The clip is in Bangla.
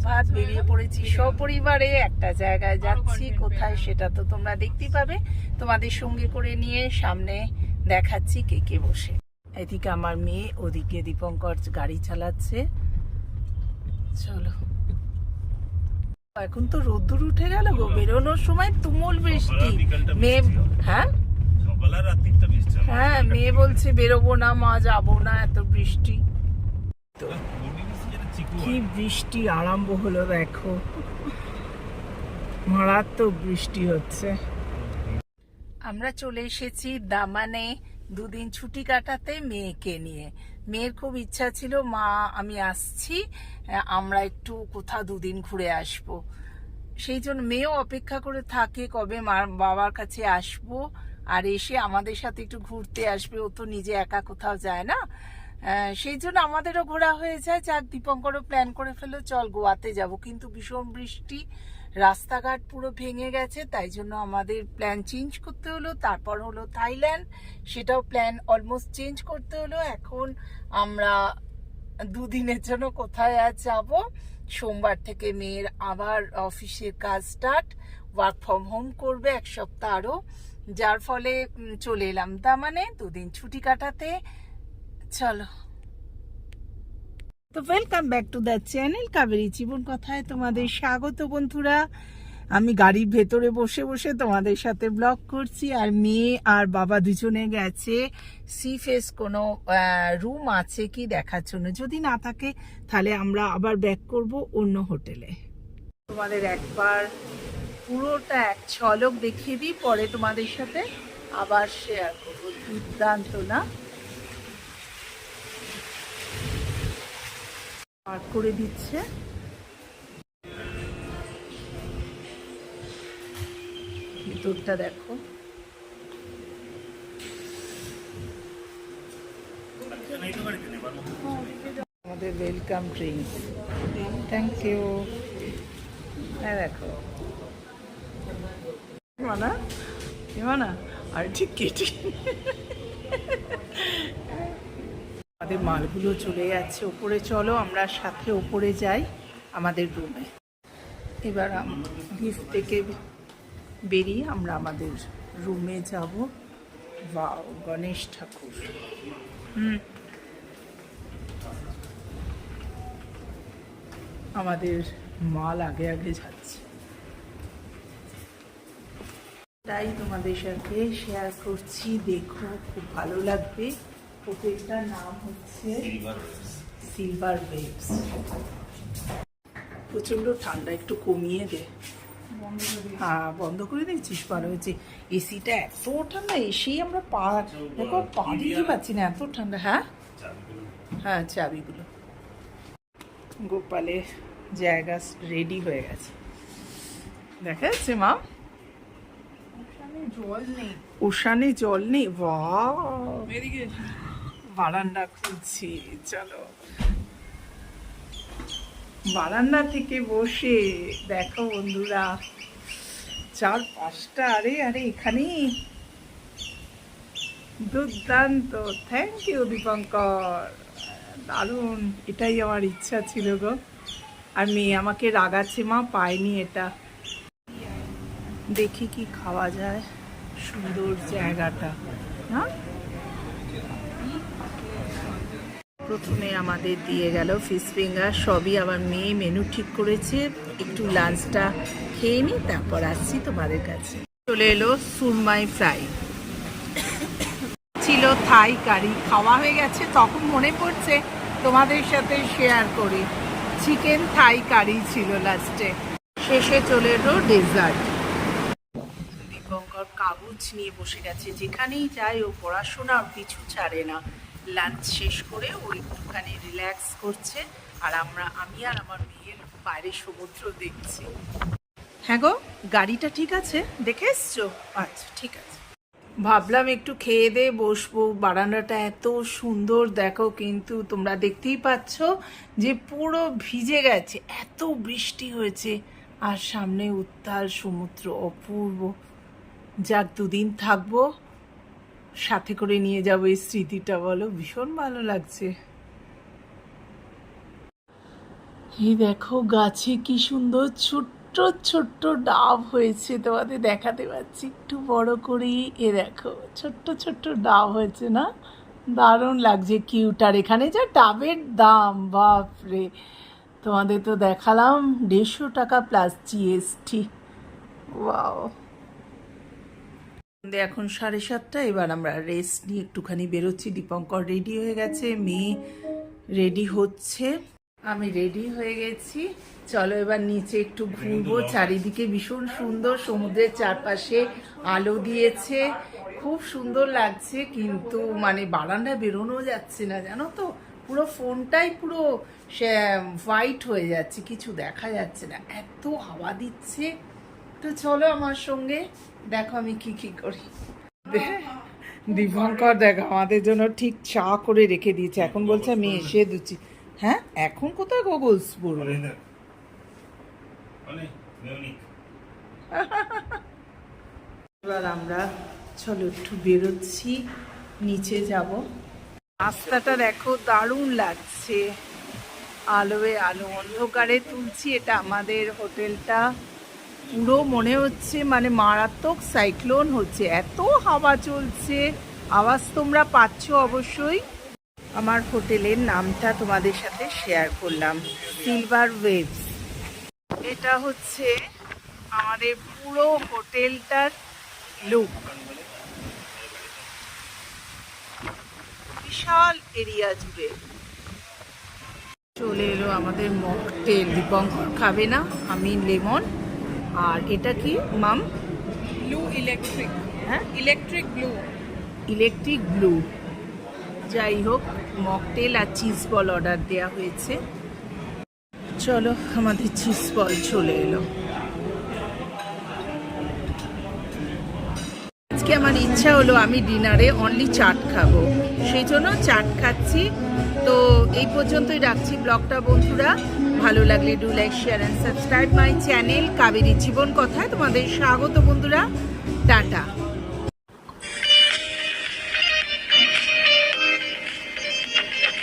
সুপ্রভাত বেরিয়ে পড়েছি সপরিবারে একটা জায়গায় যাচ্ছি কোথায় সেটা তো তোমরা দেখতেই পাবে। তোমাদের সঙ্গে করে নিয়ে সামনে দেখাচ্ছি কে কে বসে। এদিকে আমার মেয়ে ওদিকে দীপঙ্কর গাড়ি চালাচ্ছে। চলো। এখন তো রোদ্দুর উঠে গেল গো। বেরোনোর সময় তুমুল বৃষ্টি। মেয়ে হ্যাঁ। হ্যাঁ মেয়ে বলছে বেরোবো না মা যাব না এত বৃষ্টি। চিকু কি বৃষ্টি আরম্ভ হলো দেখো। মারাত্মক বৃষ্টি হচ্ছে। আমরা চলে এসেছি দামানে দুদিন ছুটি কাটাতে মেয়েকে নিয়ে। মেয়ের খুব ইচ্ছা ছিল, মা, আমি আসছি, আমরা একটু কোথাও দুদিন ঘুরে আসব। সেই জন্য মেয়েও অপেক্ষা করে থাকে, কবে মার বাবার কাছে আসব? আর এসে আমাদের সাথে একটু ঘুরতে আসবে, ও তো নিজে একা কোথাও যায় না। সেই জন্য আমাদেরও ঘোরা হয়ে যায়। যাক, দীপঙ্করও প্ল্যান করে ফেলো চল গোয়াতে যাব। কিন্তু ভীষণ বৃষ্টি, রাস্তাঘাট পুরো ভেঙে গেছে, তাই জন্য আমাদের প্ল্যান চেঞ্জ করতে হলো। তারপর হলো থাইল্যান্ড, সেটাও প্ল্যান অলমোস্ট চেঞ্জ করতে হলো। এখন আমরা দুদিনের জন্য কোথায় আর যাব? সোমবার থেকে মেয়ের আবার অফিসের কাজ স্টার্ট ওয়ার্ক ফ্রম হোম করবে এক সপ্তাহ আরও। যার ফলে চলে এলাম। তা মানে দুদিন ছুটি কাটাতে চলো। তো welcome back to the channel Kaberi জীবন কথায় তোমাদের স্বাগত বন্ধুরা। আমি গাড়ির ভেতরে বসে বসে তোমাদের সাথে ব্লগ করছি, আর মেয়ে আর বাবা দুজনে গেছে। সি ফেস কোনো রুম আছে কি দেখার জন্য? যদি না থাকে, তাহলে আমরা আবার ব্যাক করব অন্য হোটেলে। তোমাদের একবার পুরোটা এক ঝলক দেখিয়ে দিই, পরে তোমাদের সাথে আবার শেয়ার করব। দুর্দান্ত, না? পার করে দিচ্ছে। ভিতরটা দেখো। আমাদের ওয়েলকাম ড্রিঙ্ক থ্যাংক ইউ হ্যাঁ দেখো। মানা আর ঠিক কেটে আমাদের মালগুলো চলে যাচ্ছে ওপরে চলো, আমরা সাথে ওপরে যাই আমাদের রুমে এবার লিফট থেকে বেরিয়ে আমরা আমাদের রুমে যাব। বা গণেশ ঠাকুর। হুম। আমাদের মাল আগে আগে যাচ্ছে। তাই তোমাদের সাথে শেয়ার করছি। দেখো, খুব ভালো লাগবে। হোটেলটার নাম হচ্ছে সিলভার ওয়েভস প্রচণ্ড ঠান্ডা একটু কমিয়ে দে। হ্যাঁ বন্ধ করে দিয়েছিস ভালো হয়েছে। এসিটা এত ঠান্ডা এসেই আমরা পা দেখো পা দিতে পারছি না এত ঠান্ডা হ্যাঁ? হ্যাঁ চাবিগুলো। গোপালের জায়গা রেডি হয়ে গেছে। দেখা যাচ্ছে মা? জল নেই। ওশানে জল নেই বারান্দা খুলছি, চলো। বারান্দা থেকে বসে দেখো বন্ধুরা চার পাঁচটা আরে আরে, এখানে। দুর্দান্ত। Thank you Dipankar. দারুণ, এটাই আমার ইচ্ছা ছিল গো। আর মেয়ে আমাকে রাগাচ্ছে, মা পায়নি এটা। দেখি কি খাওয়া যায়। সুন্দর জায়গাটা না প্রথমে আমাদের দিয়ে গেল ফিশ ফিঙ্গার, সবই আমার মেয়ে মেনু ঠিক করেছে। একটু লাঞ্চটা খেয়ে নিই, তারপর আসছি তোমাদের কাছে। চলে এলো সুরমাই ফ্রাই। ছিল থাই কারি, খাওয়া হয়ে গেছে, তখন মনে পড়ছে তোমাদের সাথে শেয়ার করি। চিকেন থাই কারি ছিল লাস্টে শেষে চলে এলো ডেজার্ট দীপঙ্কর কাগজ নিয়ে বসে গেছে, যেখানেই যায় ও পড়াশোনা, আর পিছু ছাড়ে না। লাঞ্চ শেষ করে ও একটুখানি রিল্যাক্স করছে। আর আমরা, আমি আর আমার মেয়ের বাইরে সমুদ্র দেখছি। হ্যাঁ গো, গাড়িটা ঠিক আছে? দেখে এসছো? আচ্ছা ঠিক আছে। ভাবলাম একটু খেয়ে দিয়ে বসবো। বারান্দাটা এত সুন্দর, দেখো কিন্তু তোমরা দেখতেই পাচ্ছ যে পুরো ভিজে গেছে। এত বৃষ্টি হয়েছে। আর সামনে উত্তাল সমুদ্র, অপূর্ব। যাক, দুদিন থাকব। সাথে করে নিয়ে যাব এই স্মৃতিটা, বলো। ভীষণ ভালো লাগছে। এই দেখো, গাছে কি সুন্দর ছোট্ট ছোট্ট ডাব হয়েছে। তোমাদের দেখাতে পাচ্ছি, একটু বড় করি এ দেখো, ছোট্ট ছোট্ট ডাব হয়েছে না? দারুণ লাগছে, কিউট। আর এখানে যা ডাবের দাম, বাপরে! তোমাদের তো দেখালাম, দেড়শো টাকা প্লাস জিএসটি ওয়াও সন্ধে এখন সাড়ে সাতটা এবার আমরা রেস্ট নিয়ে একটুখানি বেরোচ্ছি। দীপঙ্কর রেডি হয়ে গেছে মেয়ে রেডি হচ্ছে। আমি রেডি হয়ে গেছি। চলো এবার নিচে একটু ঘুরবো। চারিদিকে ভীষণ সুন্দর সমুদ্রের চারপাশে আলো দিয়েছে। খুব সুন্দর লাগছে কিন্তু মানে বারান্দায় বেরোনো যাচ্ছে না জানো তো? পুরো ফোনটাই পুরো হোয়াইট হয়ে যাচ্ছে কিছু দেখা যাচ্ছে না। এত হাওয়া দিচ্ছে। তো চলো আমার সঙ্গে দেখো আমি কি কি করি। দীপঙ্কর দেখো আমাদের জন্য ঠিক চা করে রেখে দিয়েছে। এখন বলছে আমি এসে দিচ্ছি হ্যাঁ? এখন কোথায় গোগলস পড়বে মানে এবার আমরা চলো একটু বেরোচ্ছি নিচে যাব। রাস্তাটা দেখো দারুণ লাগছে। আলোয় আলো অন্ধকারে তুলছি এটা আমাদের হোটেলটা। পুরো মনে হচ্ছে মানে মারাত্মক সাইক্লোন হচ্ছে। এত হাওয়া চলছে। আওয়াজ তোমরা পাচ্ছ অবশ্যই। আমার হোটেলের নামটা তোমাদের সাথে শেয়ার করলাম। সিলভার ওয়েভস এটা হচ্ছে আমাদের পুরো হোটেলটার লুক বিশাল এরিয়া জুড়ে। চলে এলো আমাদের মকটেল দীপঙ্কর খাবে না, আমি লেমন আর এটা কি মাম? ব্লু ইলেকট্রিক হ্যাঁ? ইলেকট্রিক ব্লু ইলেকট্রিক ব্লু যাই হোক মকটেল আর চিজ বল অর্ডার দেওয়া হয়েছে। চলো আমাদের চিজ বল চলে এলো। আজকে আমার ইচ্ছা হলো আমি ডিনারে অনলি চাট খাব। সেই জন্য চাট খাচ্ছি। তো এই পর্যন্তই রাখছি ব্লগটা, বন্ধুরা। ভালো লাগলে do like share and subscribe my channel Kaberi জীবন কথায় তোমাদের স্বাগত, বন্ধুরা। টাটা।